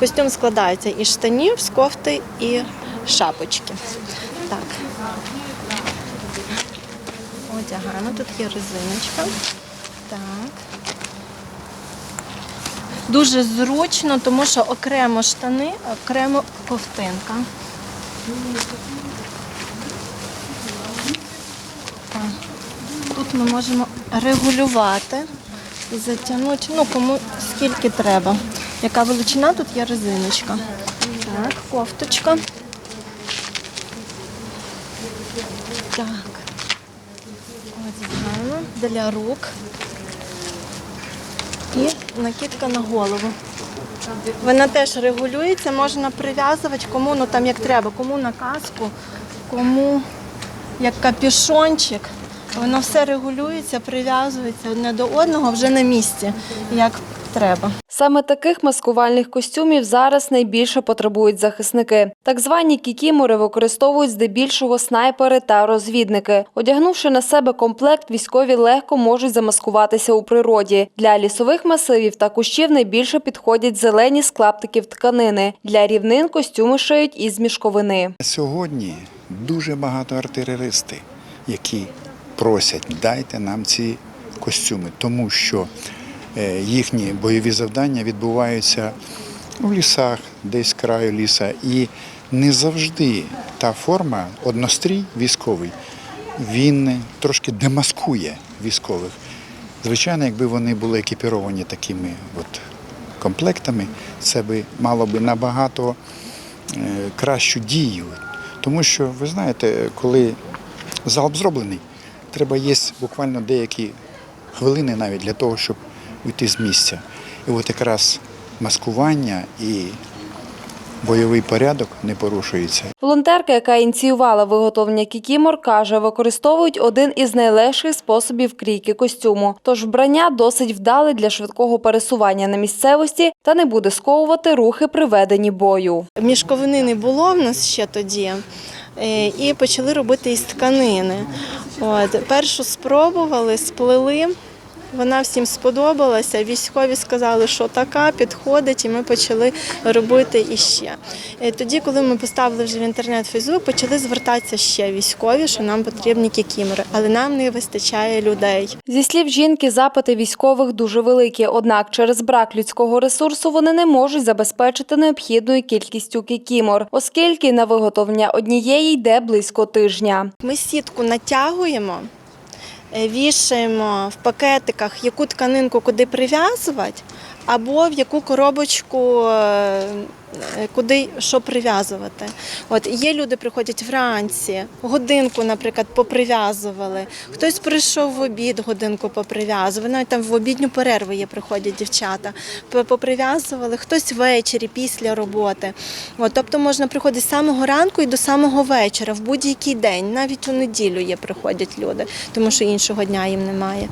Костюм складається із штанів, з кофти і шапочки. Так. Одягаємо. Тут є резиночка. Так. Дуже зручно, тому що окремо штани, окремо ковтинка. Тут ми можемо регулювати затягнути, ну кому скільки треба. Яка величина, тут є резиночка. Так, кофточка. Так. Ось гарно. Для рук. І накидка на голову. Вона теж регулюється, можна прив'язувати кому ну там як треба, кому на каску, кому як капюшончик. Воно все регулюється, прив'язується одне до одного вже на місці, як треба. Саме таких маскувальних костюмів зараз найбільше потребують захисники. Так звані кікімори використовують здебільшого снайпери та розвідники. Одягнувши на себе комплект, військові легко можуть замаскуватися у природі. Для лісових масивів та кущів найбільше підходять зелені з клаптиків тканини. Для рівнин костюми шиють із мішковини. Сьогодні дуже багато артилеристи, які просять дайте нам ці костюми, тому що їхні бойові завдання відбуваються у лісах, десь краю ліса, і не завжди та форма, однострій військовий, він трошки демаскує військових. Звичайно, якби вони були екіпіровані такими от комплектами, це би мало би набагато е, кращу дію. Тому що, ви знаєте, коли залп зроблений, треба є буквально деякі хвилини навіть для того, щоб уйти з місця. І от якраз маскування і бойовий порядок не порушується. Волонтерка, яка ініціювала виготовлення кікімор, каже, використовують один із найлегших способів крійки костюму. Тож вбрання досить вдале для швидкого пересування на місцевості та не буде сковувати рухи при веденні бою. Мішковини не було в нас ще тоді. е, І почали робити із тканини. От, першу спробували, сплели. Вона всім сподобалася. Військові сказали, що така підходить, і ми почали робити іще. Е, Тоді, коли ми поставили вже в інтернет Фейсбук, почали звертатися ще військові, що нам потрібні кікімори, але нам не вистачає людей. Зі слів жінки, запити військових дуже великі, однак через брак людського ресурсу вони не можуть забезпечити необхідною кількістю кікімор, оскільки на виготовлення однієї йде близько тижня. Ми сітку натягуємо, вішаємо в пакетиках, яку тканинку куди прив'язувати, або в яку коробочку е, е, куди що прив'язувати. От є люди, приходять вранці, годинку, наприклад, поприв'язували. Хтось прийшов в обід, годинку поприв'язували. Навіть там в обідню перерву є, приходять дівчата. Поприв'язували, хтось ввечері після роботи. От, тобто можна приходити з самого ранку і до самого вечора, в будь-який день, навіть у неділю є приходять люди, тому що іншого дня їм немає.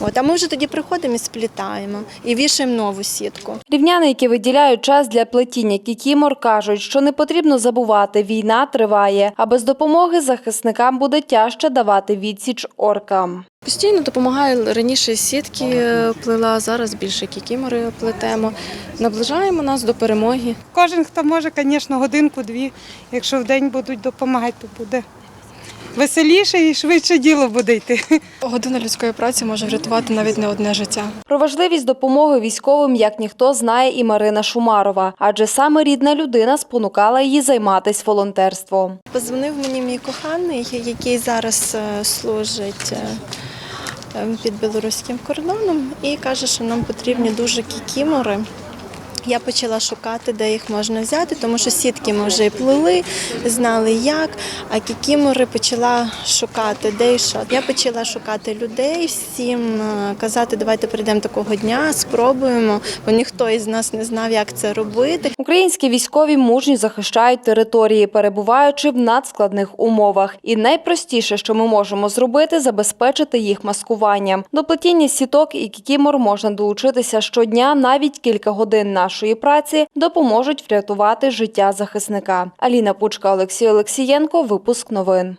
От, а ми вже тоді приходимо і сплітаємо і вішаємо нову сітку. Рівняни, які виділяють час для плетіння кікімор, кажуть, що не потрібно забувати, війна триває, а без допомоги захисникам буде тяжче давати відсіч оркам. Постійно допомагаю раніше сітки плила, плела, зараз більше кікімори плетемо. Наближаємо нас до перемоги. Кожен, хто може, звісно, годинку-дві. Якщо в день будуть допомагати, то буде веселіше і швидше діло буде йти. Година людської праці може врятувати навіть не одне життя. Про важливість допомоги військовим як ніхто знає і Марина Шумарова, адже саме рідна людина спонукала її займатися волонтерством. Позвонив мені мій коханий, який зараз е, служить е, е, під білоруським кордоном, і каже, що нам потрібні дуже кікімори. Я почала шукати, де їх можна взяти, тому що сітки ми вже і плели, знали як, а кікімори почала шукати, де і що. Я почала шукати людей, всім е, казати, давайте прийдемо такого дня, спробуємо, бо ніхто із нас не знав, як це робити. Українські військові мужньо захищають території, перебуваючи в надскладних умовах. І найпростіше, що ми можемо зробити, забезпечити їх маскуванням. До плетіння сіток і кікімор можна долучитися щодня, навіть кілька годин нашої праці допоможуть врятувати життя захисника. Аліна Пучка, Олексій Олексієнко. Випуск новин.